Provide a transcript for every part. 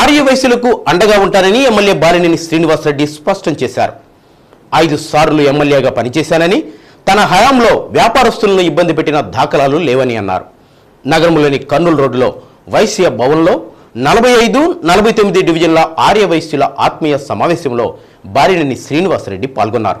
ఆర్యవైశ్యులకు అండగా ఉంటానని ఎమ్మెల్యే బాలినేని శ్రీనివాసరెడ్డి స్పష్టం చేశారు. ఐదు సార్లు ఎమ్మెల్యేగా పనిచేశానని తన హయాంలో వ్యాపారస్తులను ఇబ్బంది పెట్టిన దాఖలాలు లేవని అన్నారు. నగరంలోని కర్నూలు రోడ్డులో వైశ్య భవన్లో నలభై ఐదు నలభై తొమ్మిది డివిజన్ల ఆర్య వైశ్యుల ఆత్మీయ సమావేశంలో బాలినేని శ్రీనివాసరెడ్డి పాల్గొన్నారు.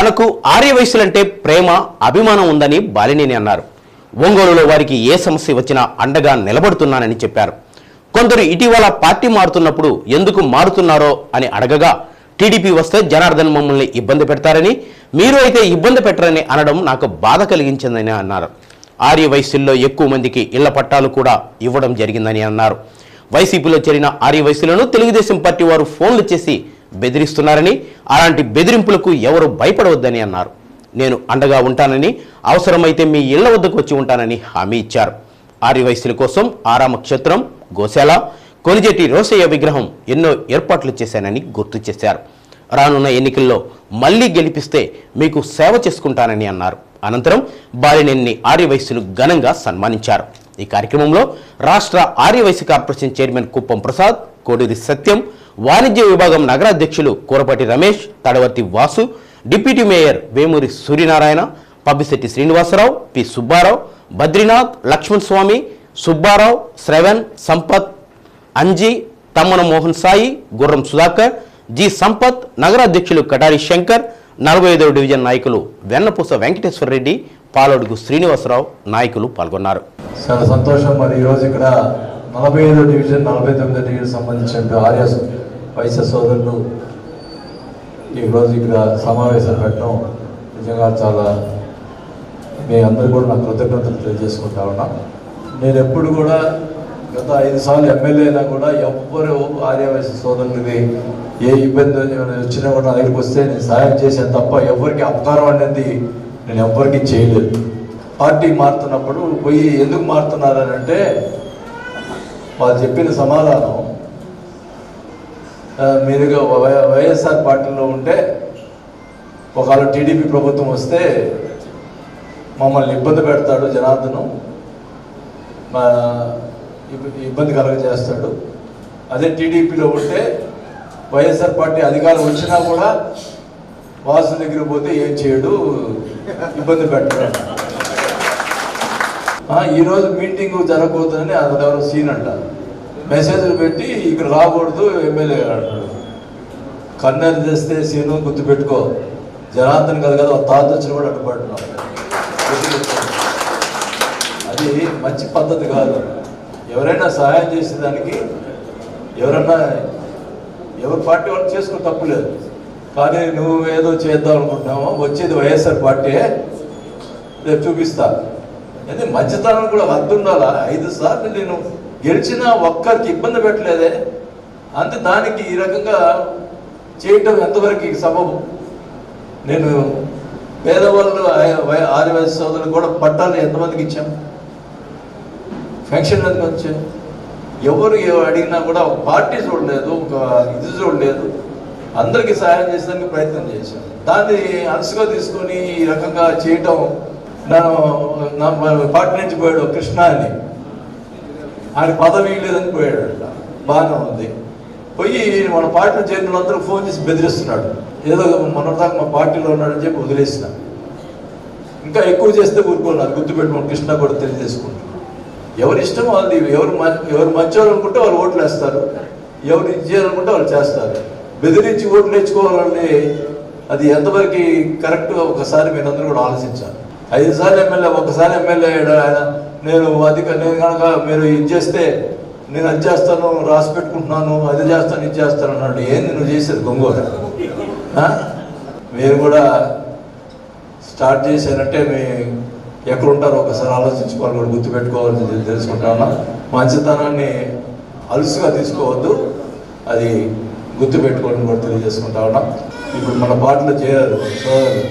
తనకు ఆర్యవయస్సులంటే ప్రేమ అభిమానం ఉందని బాలినేని అన్నారు. ఒంగోలులో వారికి ఏ సమస్య వచ్చినా అండగా నిలబడుతున్నానని చెప్పారు. కొందరు ఇటీవల పార్టీ మారుతున్నప్పుడు ఎందుకు మారుతున్నారో అని అడగగా టీడీపీ వస్తే జనార్దన్ మమ్మల్ని ఇబ్బంది పెడతారని మీరు అయితే ఇబ్బంది పెట్టరని అనడం నాకు బాధ కలిగించిందని అన్నారు. ఆర్య వైశ్యుల్లో ఎక్కువ మందికి ఇళ్ళ పట్టాలు కూడా ఇవ్వడం జరిగిందని అన్నారు. వైసీపీలో చేరిన ఆర్య వైశ్యులను తెలుగుదేశం పార్టీ వారు ఫోన్లు చేసి బెదిరిస్తున్నారని అలాంటి బెదిరింపులకు ఎవరు భయపడవద్దని అన్నారు. నేను అండగా ఉంటానని అవసరమైతే మీ ఇళ్ళ వద్దకు వచ్చి ఉంటానని హామీ ఇచ్చారు. ఆర్యవైశ్యుల కోసం ఆరామక్షేత్రం గోశాల కొలిజెట్టి రోసయ్య విగ్రహం ఎన్నో ఏర్పాట్లు చేశానని గుర్తు చేశారు. రానున్న ఎన్నికల్లో మళ్ళీ గెలిపిస్తే మీకు సేవ చేసుకుంటానని అన్నారు. అనంతరం బాలినేని ఆర్యవైశ్యులు ఘనంగా సన్మానించారు. ఈ కార్యక్రమంలో రాష్ట్ర ఆర్యవైశ్య కార్పొరేషన్ చైర్మన్ కుప్పం ప్రసాద్ కోడూరి సత్యం వాణిజ్య విభాగం నగరాధ్యక్షులు Kurapati Ramesh Tadavarthi Vasu deputy mayor Vemuri Suryanarayana Pabbisetti Srinivasarao P Subbarao Badrinath Laxman Swamy Subbarao Shravan Sampath Anji Tammana Mohan Sai Gurram Sudhakar G Sampath నగరాధ్యక్షులు Katari Shankar నలభై ఐదవ డివిజన్ నాయకులు వెన్నపూస వెంకటేశ్వర రెడ్డి పాలడుగు శ్రీనివాసరావు నాయకులు పాల్గొన్నారు. చాలా సంతోషం. మరి ఈరోజు ఇక్కడ నలభై ఐదో డివిజన్ నలభై తొమ్మిదో డివిజన్ సంబంధించిన ఆర్య వైశ్య సోదరులు ఈరోజు ఇక్కడ సమావేశం పెట్టడం నిజంగా చాలా మీ అందరూ కూడా నా కృతజ్ఞతలు తెలియజేసుకుంటా ఉన్నా. నేను ఎప్పుడు కూడా గత ఐదు సార్లు ఎమ్మెల్యే అయినా కూడా ఎవ్వరు ఆర్యవైశ్య సోదరులకి ఏ ఇబ్బంది వచ్చినా కూడా నా దగ్గరికి వస్తే నేను సహాయం చేశాను తప్ప ఎవరికి అపకారం అనేది నేను ఎవ్వరికి చేయలేదు. పార్టీ మారుతున్నప్పుడు పోయి ఎందుకు మారుతున్నారని అంటే వాళ్ళు చెప్పిన సమాధానం మీరుగా వై- వైఎస్ఆర్ పార్టీలో ఉంటే ఒకవేళ టీడీపీ ప్రభుత్వం వస్తే మమ్మల్ని ఇబ్బంది పెడతాడు జనార్దను. మా ఇబ్బంది కలగజేస్తాడు. అదే టీడీపీలో ఉంటే వైఎస్ఆర్ పార్టీ అధికారం వచ్చినా కూడా వాసు దగ్గర పోతే ఏం చేయడు ఇబ్బంది పెట్టడు. ఈరోజు మీటింగ్ జరగకూడదని ఎవరో సీన్ అంట మెసేజ్లు పెట్టి ఇక్కడ రాకూడదు ఎమ్మెల్యే అంటాడు. కన్నెరు తెస్తే సీను గుర్తుపెట్టుకో జనార్దన్ కాదు కదా తాత వచ్చిన కూడా అడ్డుపడుతున్నాడు అది మంచి పద్ధతి కాదు. ఎవరైనా సహాయం చేసేదానికి ఎవరన్నా ఎవరి పార్టీ వాళ్ళు చేసుకో తప్పులేదు కానీ నువ్వు ఏదో చేద్దాం అనుకుంటున్నావో వచ్చేది వైఎస్ఆర్ పార్టీ రేపు చూపిస్తా. అంటే మధ్యతనం కూడా వద్దుండాలా ఐదు సార్లు నేను గెలిచిన ఒక్కరికి ఇబ్బంది పెట్టలేదే. అంతే దానికి ఈ రకంగా చేయటం ఎంతవరకు సబబు? నేను పేదవాళ్ళు ఆదివాసీ సోదరులు కూడా పట్టాలు ఎంతమందికి ఇచ్చాం? ఫంక్షన్ ఎందుకు వచ్చాం? ఎవరు అడిగినా కూడా ఒక పార్టీ చూడలేదు ఒక ఇది చూడలేదు. అందరికీ సహాయం చేసేందుకు ప్రయత్నం చేశాను దాన్ని అనసుగా తీసుకొని ఈ రకంగా చేయటం నా నా పార్టీ నుంచి పోయాడు కృష్ణ అని ఆయన పదవి లేదని పోయాడు బాగానే ఉంది. పోయి మన పార్టీలో చేరిన వాళ్ళందరూ ఫోన్ చేసి బెదిరిస్తున్నాడు. ఏదో మొన్నదాకా మా పార్టీలో ఉన్నాడని చెప్పి వదిలేసిన. ఇంకా ఎక్కువ చేస్తే ఊరుకోన్నారు గుర్తుపెట్టుకోండి కృష్ణ కూడా తెలియజేసుకుంటున్నాను ఎవరి ఇష్టం వాళ్ళది ఎవరు ఎవరు మంచోళ్ళు అనుకుంటే వాళ్ళు ఓట్లు వేస్తారు. ఎవరు చేయాలనుకుంటే వాళ్ళు చేస్తారు. బెదిరించి ఓట్లు నేర్చుకోవాలని అది ఎంతవరకు కరెక్ట్ ఒకసారి మీరందరూ కూడా ఆలోచించాలి. ఐదు సార్లు ఎమ్మెల్యే ఒకసారి ఎమ్మెల్యే అయ్యాడు ఆయన? నేను అధిక నేను కనుక మీరు ఇది చేస్తే నేను అది చేస్తాను రాసి పెట్టుకుంటున్నాను అది చేస్తాను ఇది చేస్తాను అన్నాడు. ఏంది నువ్వు చేసేది గొంగూర? మీరు కూడా స్టార్ట్ చేశారంటే మీ ఎక్కడుంటారో ఒకసారి ఆలోచించుకోవాలి కూడా గుర్తుపెట్టుకోవాలని తె- మంచితనాన్ని అలుసుగా తీసుకోవద్దు. అది గుర్తుపెట్టుకోవడం కూడా తెలియజేసుకుంటా ఉన్నా. ఇప్పుడు మన పాటలు చేయరు సోదరు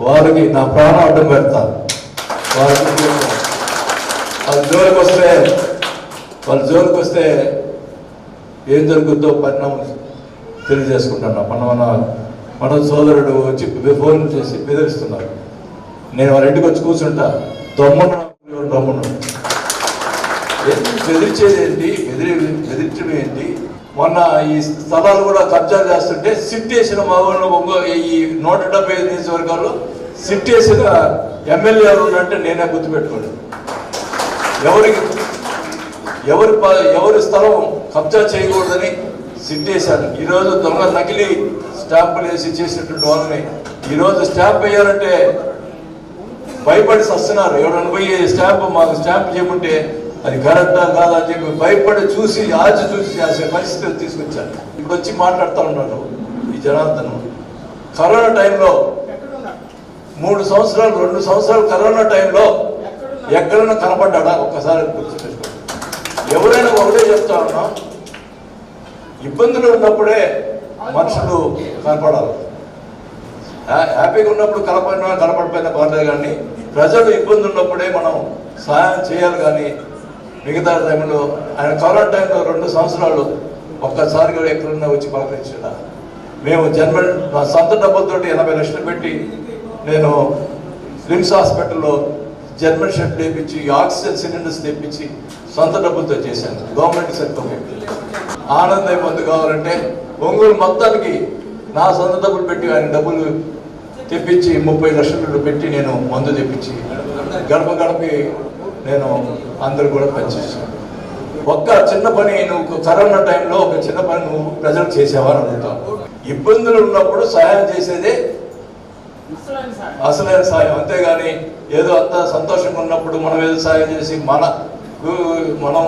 వారికి నా ప్రాణం అడ్డం పెడతాను వారికి వాళ్ళ జోలికి వస్తే వాళ్ళ జోలికి వస్తే ఏం జరుగుతుందో పరిణామం తెలియజేసుకుంటున్నా. మన మన మన సోదరుడు వచ్చి ఫోన్ చేసి బెదిరిస్తున్నారు. నేను వాళ్ళ ఇంటికి వచ్చి కూర్చుంటా. దమ్మును దమ్మును. బెదిరించేది ఏంటి? బెదిరి బెదిరించడం ఏంటి? మొన్న ఈ స్థలాలు కూడా కబ్జా చేస్తుంటే సిట్ వేసిన మగవాళ్ళు ఈ నూట డెబ్బై ఐదు నియోజకవర్గాలు సిట్ వేసిన ఎమ్మెల్యే ఎవరు ఉన్నట్టే నేనే గుర్తుపెట్టుకోండి ఎవరికి ఎవరి ప- ఎవరి స్థలం కబ్జా చేయకూడదని సిట్టేశాను ఈరోజు దొంగ నకిలీ స్టాంపులు వేసి చేసినటువంటి వాళ్ళని ఈరోజు స్టాంప్ వేయాలంటే భయపడి వస్తున్నారు ఎవరైనా పోయి స్టాంప్ మాకు స్టాంప్ చేయమంటే అది కరెక్టా కాదా అని చెప్పి భయపడి చూసి ఆచి చూసి చేసే పరిస్థితులు తీసుకొచ్చారు. ఇప్పుడు వచ్చి మాట్లాడుతూ ఉన్నారు ఈ జనార్దన్. కరోనా టైంలో మూడు సంవత్సరాలు రెండు సంవత్సరాలు కరోనా టైంలో ఎక్కడైనా కనపడ్డా ఒక్కసారి గుర్తుపెట్టుకోండి. ఎవరైనా ఒకటే చెప్తా ఉన్నా ఇబ్బందులు ఉన్నప్పుడే మనుషులు కనపడాలి. హ్యా- హ్యాపీగా ఉన్నప్పుడు కనపడినా కనపడిపోయినా పర్లేదు కానీ ప్రజలు ఇబ్బంది ఉన్నప్పుడే మనం సహాయం చేయాలి కానీ మిగతా టైంలో ఆయన కరోనా టైంలో రెండు సంవత్సరాలు ఒక్కసారిగా ఎక్కడున్నా వచ్చి పలకరించిన మేము జన్మ నా సొంత డబ్బులతోటి ఎనభై లక్షలు పెట్టి నేను రిమ్స్ హాస్పిటల్లో జర్మన్ షెడ్ తెప్పించి ఆక్సిజన్ సిలిండర్స్ తెప్పించి సొంత డబ్బులతో చేశాను. గవర్నమెంట్ సర్టిఫికేట్ ఆనందం మందు కావాలంటే ఒంగోలు మొత్తానికి నా సొంత డబ్బులు పెట్టి ఆయన డబ్బులు తెప్పించి ముప్పై లక్షలు పెట్టి నేను మందు తెప్పించి గడప గడపకి నేను అందరు కూడా పనిచేసాను ఒక్క చిన్న పని నువ్వు కరోనా టైంలో ఒక చిన్న పని నువ్వు ప్రజలకు చేసావా అని అడుగుతావు ఇబ్బందులు ఉన్నప్పుడు సహాయం చేసేదే అసలైన సాయం. అంతేగాని ఏదో అంత సంతోషంగా ఉన్నప్పుడు మనం ఏదో సాయం చేసి మన మనం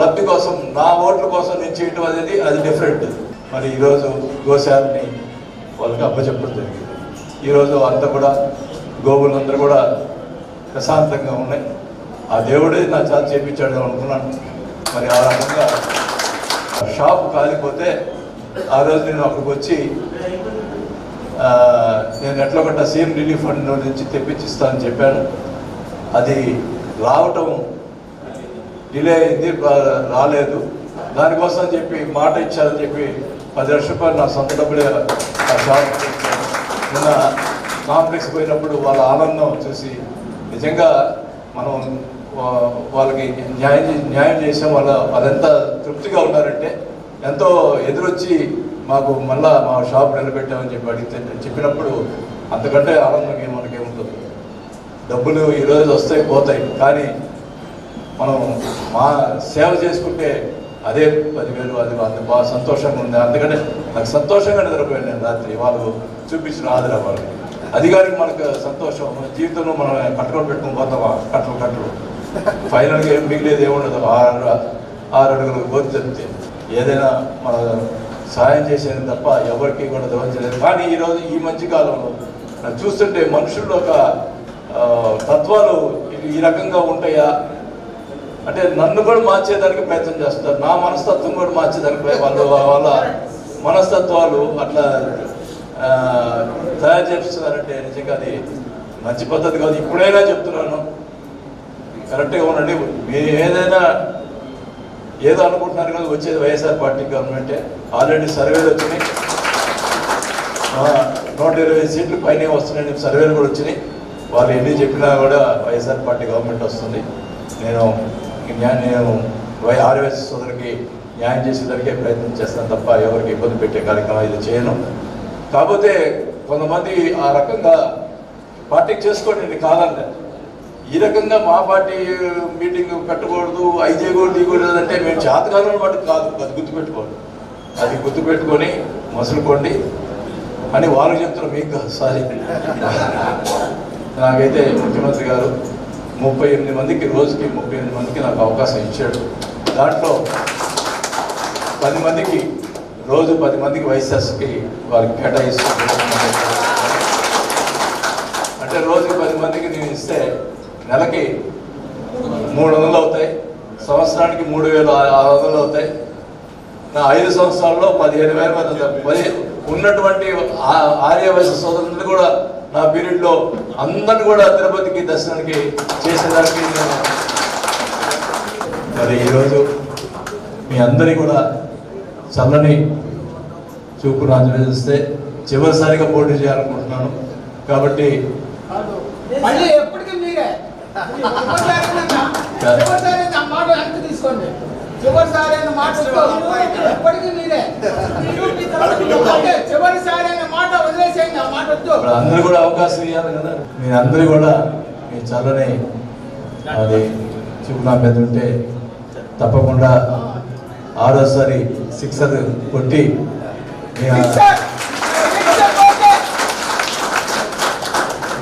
లబ్ధి కోసం నా ఓట్ల కోసం నేను చేయటం అనేది అది డిఫరెంట్ మరి ఈరోజు గోశాలని వాళ్ళకి అప్పచెప్పడం జరిగింది. ఈరోజు అంతా కూడా గోవులందరూ కూడా ప్రశాంతంగా ఉన్నాయి. ఆ దేవుడే నా చాలా చేపించాడు అనుకున్నాను. మరి ఆ రకంగా షాప్ కాలిపోతే ఆ రోజు నేను అక్కడికి వచ్చి నేను ఎట్లా ఒకట సీఎం రిలీఫ్ ఫండ్ నుంచి తెప్పించిస్తానని చెప్పాను. అది రావటం డిలే అయింది రాలేదు. దానికోసం చెప్పి మాట ఇచ్చారని చెప్పి పది లక్షల రూపాయలు నా సొంత డబ్బులే నిన్న కాంప్లెక్స్ పోయినప్పుడు వాళ్ళ ఆనందం చూసి నిజంగా మనం వాళ్ళకి న్యాయం చే- న్యాయం చేసాం వాళ్ళ వాళ్ళెంత తృప్తిగా ఉన్నారంటే ఎంతో ఎదురొచ్చి మాకు మళ్ళా మా షాప్ నిలబెట్టామని చెప్పి అడిగితే చెప్పినప్పుడు అంతకంటే ఆనందం ఏం మనకేముంటుంది డబ్బులు ఈరోజు వస్తాయి పోతాయి. కానీ మనం మా సేవ చేసుకుంటే అదే పదివేలు అది అంత బాగా సంతోషంగా ఉంది. అందుకనే నాకు సంతోషంగా నిద్రపోయాను నేను రాత్రి. వాళ్ళు చూపించిన ఆదర వాళ్ళకి. అది మనకు సంతోషం. మన జీవితంలో మనం కట్టుకొని పెట్టుకుని పోతామా? కట్టలు కట్టలు. ఫైనల్గా ఏం మిగిలేదు ఏముండదు. ఆరు ఆరు అడుగులు గోతి చెప్తే ఏదైనా మన సహాయం చేసేది తప్ప ఎవరికి కూడా దోహించలేదు చేయలేదు. కానీ ఈరోజు ఈ మధ్యకాలంలో నాకు చూస్తుంటే మనుషుల్లో ఒక తత్వాలు ఈ- ఈ రకంగా ఉంటాయా? అంటే నన్ను కూడా మార్చేదానికి ప్రయత్నం చేస్తారు. నా మనస్తత్వం కూడా మార్చేదానికి ప్రయ- వాళ్ళు వాళ్ళ మనస్తత్వాలు అట్లా తయారు చేస్తున్నారంటే నిజంగా అది మంచి పద్ధతి కాదు. ఇప్పుడైనా చెప్తున్నాను. కరెక్ట్గా ఉండండి. మీరు ఏదైనా ఏదో అనుకుంటున్నారు కదా వచ్చేది వైఎస్ఆర్ పార్టీ గవర్నమెంటే. ఆల్రెడీ సర్వేలు వచ్చినాయి. నూట ఇరవై సీట్లు పైన వస్తున్నాయని సర్వేలు కూడా వచ్చినాయి. వాళ్ళు ఎన్ని చెప్పినా కూడా వైఎస్ఆర్ పార్టీ గవర్నమెంట్ వస్తుంది. నేను నేను ఆర్ఎస్ సోదరికి న్యాయం చేసేదానికే ప్రయత్నం చేస్తాను తప్ప ఎవరికి ఇబ్బంది పెట్టే కార్యక్రమం ఇది చేయను. కాకపోతే కొంతమంది ఆ రకంగా పార్టీకి చేసుకోండి ఇది కాదండి ఈ రకంగా మా పార్టీ మీటింగ్ పెట్టకూడదు అవి చేయకూడదు ఇవ్వకూడదు అంటే మేము చేతకాలం బట్టి కాదు అది గుర్తుపెట్టుకోండి. అది గుర్తుపెట్టుకొని మసులుకోండి. అని వాళ్ళు చెప్తున్నారు మీకు సారీ. నాకైతే ముఖ్యమంత్రి గారు ముప్పై ఎనిమిది మందికి రోజుకి ముప్పై ఎనిమిది మందికి నాకు అవకాశం ఇచ్చాడు. దాంట్లో పది మందికి రోజు పది మందికి వైసెస్కి వారికి కేటాయిస్తున్నాను అంటే రోజుకి పది మందికి నేను ఇస్తే నెలకి మూడు వందలు అవుతాయి. సంవత్సరానికి మూడు వేలు ఆరు వందలు అవుతాయి. నా ఐదు సంవత్సరాల్లో పదిహేను వేల మంది పది ఉన్నటువంటి ఆ- సోదరులు కూడా నా పీరియడ్లో అందరిని కూడా తిరుపతికి దర్శనానికి చేసేదానికి మరి ఈరోజు మీ అందరి కూడా చల్లని చూపు రాజవేస్తే చివరిసారిగా పోటీ చేయాలనుకుంటున్నాను. కాబట్టి మళ్ళీ ఎప్పటికీ మీరే. తీసుకోండి చివరిసారి మాట వద్దు. ఎప్పటికీ మీరే అంటే చివరిసారి అన్న మాట వదిలేసేయండి ఆ మాట వద్దు ఇప్పుడు అందరూ కూడా అవకాశం ఇవ్వాలి కదా మీ అందరూ కూడా మీ చల్లని అది చూపు నా మీద ఉంటే తప్పకుండా ఆరోసారి సిక్సర్ కొట్టి.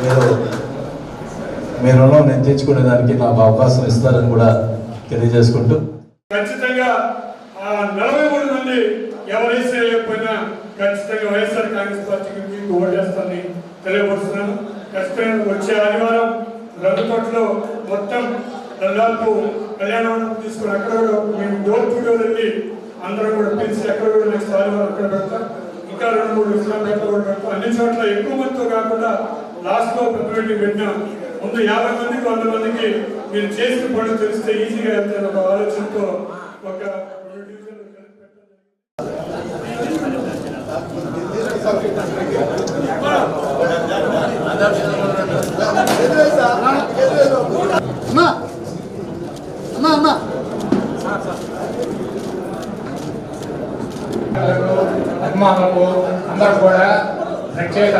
మీరు మీ రుణం నేను తెచ్చుకునే దానికి నాకు అవకాశం ఇస్తారని కూడా తెలియజేసుకుంటూ. ఖచ్చితంగా ఆ నలభై మూడు మంది ఎవరైతే లేకపోయినా ఖచ్చితంగా వైఎస్ఆర్ కాంగ్రెస్ పార్టీకి మీకు ఓటేస్తానని తెలియపరుస్తున్నాను. ఖచ్చితంగా వచ్చే ఆదివారం రంగుతోటలో మొత్తం దాదాపు కళ్యాణ మండపం తీసుకుని అక్కడ కూడా మేము డోర్ టు డోర్ వెళ్ళి అందరూ కూడా పిలిచి అక్కడ కూడా నెక్స్ట్ ఆదివారం అక్కడ పెడతాం. ఇంకా రెండు మూడు ఇస్లాంపేటలో కూడా పెడతాం. అన్ని చోట్ల ఎక్కువ మందితో కాకుండా లాస్ట్లో పెద్ద మీటింగ్ ముందు యాభై మందికి వంద మందికి మీరు చేసిన పనులు తెలిస్తే ఈజీగా వెళ్తారు ఒక ఆలోచనతో ఒక రెండు డివిజన్లు అమ్మా అమ్మా అమ్మా అభిమానులకు అందరూ కూడా ప్రత్యేక